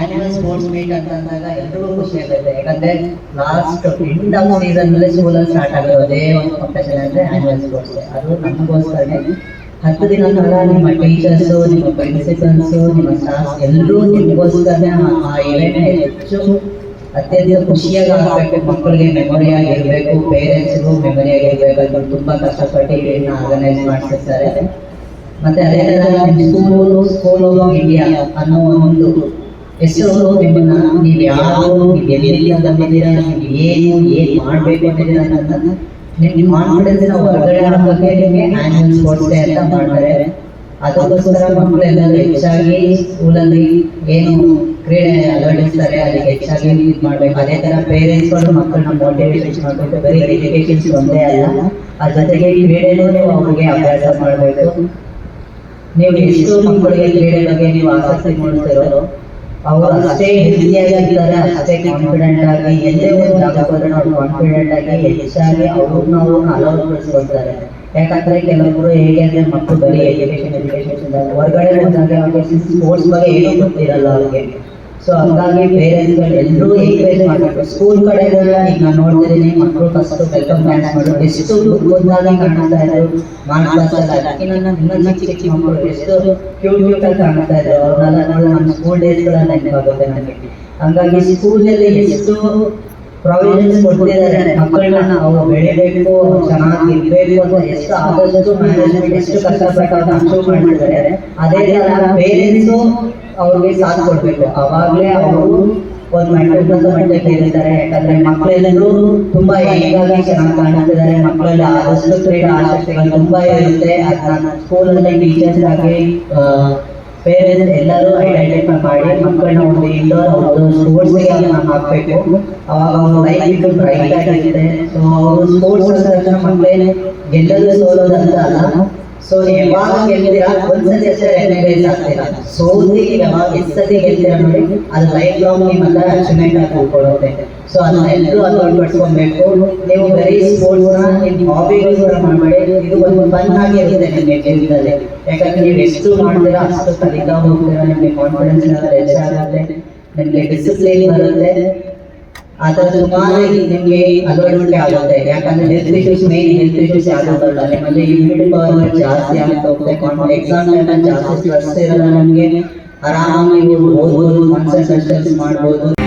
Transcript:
Annual sports meet ಅಂತ ಅಂದಾಗ ಎಲ್ರಿಗೂ ಖುಷಿ ಆಗುತ್ತೆ. ಯಾಕಂದ್ರೆ ಲಾಸ್ಟ್ ಎಂಡ್ ಆಫ್ ಸೀಸನ್ ಮೇಲೆ ಸ್ಕೂಲಲ್ಲಿ ಸ್ಟಾರ್ಟ್ ಆಗೋದು ಅದೇ ಒಂದು ಕಾಂಪಿಟೇಷನ್ ಅಂದ್ರೆ ಆನ್ಯುವಲ್ ಸ್ಪೋರ್ಟ್ಸ್ ಅದು ನಮಗೋಸ್ಕರನೇ. ಹತ್ತು ದಿನ ಕಾಲ ನಿಮ್ಮ ಟೀಚರ್ಸು ನಿಮ್ಮ ಪ್ರಿನ್ಸಿಪಲ್ಸು ನಿಮ್ಮ ಸ್ಟಾಫ್ ಎಲ್ಲರೂ ನಿಮಗೋಸ್ಕರನೇ ಆ- ಇವೆಂಟ್ ಹೆಚ್ಚು ಅತ್ಯಂತ ಖುಷಿಯಾಗಿ ಆಗಬೇಕು. ಮಕ್ಕಳಿಗೆ ಮೆಮೊರಿಯಾಗಿ ಇರಬೇಕು ಪೇರೆಂಟ್ಸ್ಗೂ ಮೆಮೊರಿಯಾಗಿ ಇರಬೇಕು ಅಂತ ತುಂಬಾ ಕಷ್ಟಪಟ್ಟು ಇದನ್ನ ಆರ್ಗನೈಸ್ ಮಾಡಿಸಿರ್ತಾರೆ. ಮತ್ತೆ ಅದೇ ನಿಮ್ಮ ಸ್ಕೂಲು ಸ್ಕೂಲ್ ಆಫ್ ಇಂಡಿಯಾ ಅನ್ನೋ ಒಂದು ಹೆಸರು ನಿಮ್ಮನ್ನ ನೀವು ಯಾರು ನೀವು ಅಂತ ಬಂದಿದ್ದೀರಾ ನೀವು ಏನು ಏನ್ ಮಾಡ್ಬೇಕು ಅಂತಿದ್ದೀರಾ ಅನ್ನೋದನ್ನ ನಿಮ್ಮ ಕಾನ್ಫಿಡೆನ್ಸ್ ಹೊರಗಡೆ ಹಾಕೋಕೆ ನಿಮಗೆ ಆನ್ಯಲ್ ಸ್ಪೋರ್ಟ್ಸ್ ಡೇ ಅಂತ ಮಾಡ್ತಾರೆ ಅದಕ್ಕೋಸ್ಕರ ಮಕ್ಕಳೆಲ್ಲರೂ ಹೆಚ್ಚಾಗಿ ಸ್ಕೂಲಲ್ಲಿ ಏನು ಕ್ರೀಡೆ ಅಳವಡಿಸ್ತಾರೆ ಅದಕ್ಕೆ ಹೆಚ್ಚಾಗಿ ಇದು ಮಾಡ್ಬೇಕು ಅದೇ ತರ ಪೇರೆಂಟ್ಸ್ಗಳು ಮಕ್ಕಳನ್ನ ಮೋಟಿವೇಟ್ ಮಾಡಬೇಕು ಬರೀ ಎಜುಕೇಶನ್ಸ್ ಒಂದೇ ಅಲ್ಲ ಅದ್ರ ಜೊತೆಗೆ ಕ್ರೀಡೆನೂ ನೀವು ಅವ್ರಿಗೆ ಅಭ್ಯಾಸ ಮಾಡಬೇಕು ನೀವು ಎಷ್ಟು ಮಕ್ಕಳಿಗೆ ಕ್ರೀಡೆ ಬಗ್ಗೆ ನೀವು ಆಸಕ್ತಿ ಮೂಡಿಸ್ತಿರೋ ಅವರು ಅದೇ ಹೆಲ್ದಿಯಾಗಿರ್ತಾರೆ ಅದೇ ಕಾನ್ಫಿಡೆಂಟ್ ಆಗಿ, ಎಲ್ಲೇ ಕಾನ್ಫಿಡೆಂಟ್ ಆಗಿ, ಹೆಚ್ಚಾಗಿ ಅವ್ರನ್ನ ಅವ್ರನ್ನ ಯಾಕಂದ್ರೆ ಹೇಗೆ ಅಂದ್ರೆ ಮಕ್ಕಳು ಬರೀ ಎಜುಕೇಶನ್ ಎಜುಕೇಶನ್ ಹೊರಗಡೆ ಹೋದಾಗ ಅವ್ರಿಗೆ ಸ್ಪೋರ್ಟ್ಸ್ ಬಗ್ಗೆ ಏನೂ ಗೊತ್ತಿರಲ್ಲ ಅವ್ರಿಗೆ. ಸೊ ಹಂಗಾಗಿ ಪೇರೆಂಟ್ಸ್ಗಳು ಎಲ್ಲರೂ ಎಂಕರೇಜ್ ಮಾಡಬೇಕು. ಸ್ಕೂಲ್ ಕಡೆಗೆಲ್ಲ ಈಗ ನಾನು ನೋಡ್ತಿದ್ದೀನಿ ಮಕ್ಕಳು ಫಸ್ಟ್ ವೆಲ್ಕಮ್ ಡ್ಯಾನ್ಸ್ ಮಾಡೋದು ಎಷ್ಟು ಮುದ್ದಾಗಿ ಕಾಣಿಸ್ತಾ ಇದ್ರು ಮಾಡ್ತಾ ಅದಕ್ಕಿಂತ ಇನ್ನೊಂದು ಚಿಕ್ಕ ಚಿಕ್ಕ ಮಕ್ಕಳು ಎಷ್ಟು ಕ್ಯೂಟ್ ಕ್ಯೂಟ್ ಆಗಿ ಕಾಣಿಸ್ತಾ ಇದ್ರು ಅವ್ರನ್ನೆಲ್ಲ ನೋಡಿ ನಮ್ಮ ಸ್ಕೂಲ್ ಡೇಸ್ಗಳ ನೆನಪಾಗುತ್ತೆ ನನಗೆ. ಹಂಗಾಗಿ ಸ್ಕೂಲಲ್ಲಿ ಎಷ್ಟು ಪ್ರಾವಿಷನ್ಸ್ ಕೊಡ್ತಿದ್ದಾರೆ ಮಕ್ಕಳನ್ನ ಅವ್ರು ಬೆಳಿಬೇಕು ಚೆನ್ನಾಗಿ ಇರ್ಬೇಕು ಅಂತ ಎಷ್ಟು ಮ್ಯಾನೇಜ್ಮೆಂಟ್ ಅವ್ರಿಗೆ ಸಾಥ್ ಕೊಡ್ಬೇಕು ಅವಾಗ್ಲೇ ಅವರು ಒಂದು ಮಟ್ಟಕ್ಕೆ ಇರ್ತಾರೆ ಯಾಕಂದ್ರೆ ಮಕ್ಕಳೆಲ್ಲರೂ ತುಂಬಾ ಈಗ ಚೆನ್ನಾಗಿ ಕಾಣಿಸ್ತಿದ್ದಾರೆ ಮಕ್ಕಳಲ್ಲಿ ಆದಷ್ಟು ಕ್ರೀಡಾ ಆಸಕ್ತಿಗಳು ತುಂಬಾ ಇರುತ್ತೆ ಅದನ್ನ ಸ್ಕೂಲಲ್ಲಿ ಟೀಚರ್ಸ್ ಆಗಿ ಪೇರೆಂಟ್ಸ್ ಎಲ್ಲರೂ ಐಡೆಂಟಿಫೈ ಮಾಡಿ ಮಕ್ಕಳನ್ನ ಒಂದು ಇಂಡೋರ್ ಒಂದು ಸ್ಪೋರ್ಟ್ಸ್ಗೆ ನಾವು ಹಾಕ್ಬೇಕು. ಅವಾಗ ಅವರು ಲೈಫ್ ಬ್ರೈಟ್ ಆಗಿದೆ ಸೊ ಅವರು ಸ್ಪೋರ್ಟ್ಸ್ ಅಂತ ಮಕ್ಕಳೇ ಗೆಲ್ಲೋದು ಸೋಲೋದು ಅಂತ ಅಲ್ಲ. ಸೊ ಯಾವಾಗ ಗೆಲ್ಲಿರಾ ಒಂದ್ಸತಿ ಅಷ್ಟೇ ರೆಕಗ್ನೈಸ್ ಆಗ್ತೀರಾ? ಸೋತಿ ಯಾವಾಗ ಎಷ್ಟು ಸತಿ ಗೆಲ್ತೀರಾ ನೋಡಿ, ಅದು ಲೈಫ್ ಲಾಂಗ್ ನಿಮ್ಮ ಹತ್ರ ಅಚೀವ್ಮೆಂಟ್ ಆಗಿ ಉಳ್ಕೊಳ್ಳುತ್ತೆ. ಸೊ ಅದನ್ನ ಎಲ್ಲರೂ ಅಳವಡಿಸ್ಕೊಬೇಕು. ನೀವು ಬರೀ ಸ್ಪೋರ್ಟ್ಸ್ ನಿಮ್ಮ ಹಾಬಿಗೋಸ್ಕರ ಮಾಡಬೇಡಿ. ಇದು ಒಂದು ಆಗಿ ಇರುತ್ತೆ ನಿಮಗೆ ಜೀವನದಲ್ಲಿ ಯಾಕಂದ್ರೆ ನೀವು ಎಷ್ಟು ಮಾಡ್ತೀರಾ ಅಷ್ಟು ಕಲಿತಾ ಹೋಗ್ತೀರಾ ನಿಮಗೆ ಕಾನ್ಫಿಡೆನ್ಸ್ ಲೆವೆಲ್ ಹೆಚ್ಚಾಗುತ್ತೆ ನಿಮಗೆ ಡಿಸಿಪ್ಲಿನ್ ಬರುತ್ತೆ. ಆ ಥರ ಸುಮಾರು ನಿಮಗೆ ಅಳವಡಿಕೆ ಆಗುತ್ತೆ. ಯಾಕಂದ್ರೆ health issues main health issues ಯಾವ್ದಾಗಲ್ಲ ನಿಮ್ಮಲ್ಲಿ ಇಮ್ಯುನಿಟಿ ಪವರ್ ಜಾಸ್ತಿ ಆಗ್ತಾ ಹೋಗುತ್ತೆ. ಎಕ್ಸಾಮ್ ಟೈಮ್ ಜಾಸ್ತಿ ಸ್ಟ್ರೆಸ್ ಇರಲ್ಲ ನಮಗೆ. ಆರಾಮಾಗಿ ನೀವು ಓದ್ಬೋದು ಕಾನ್ಸಂಟ್ರೇಷನ್ ಮಾಡ್ಬೋದು.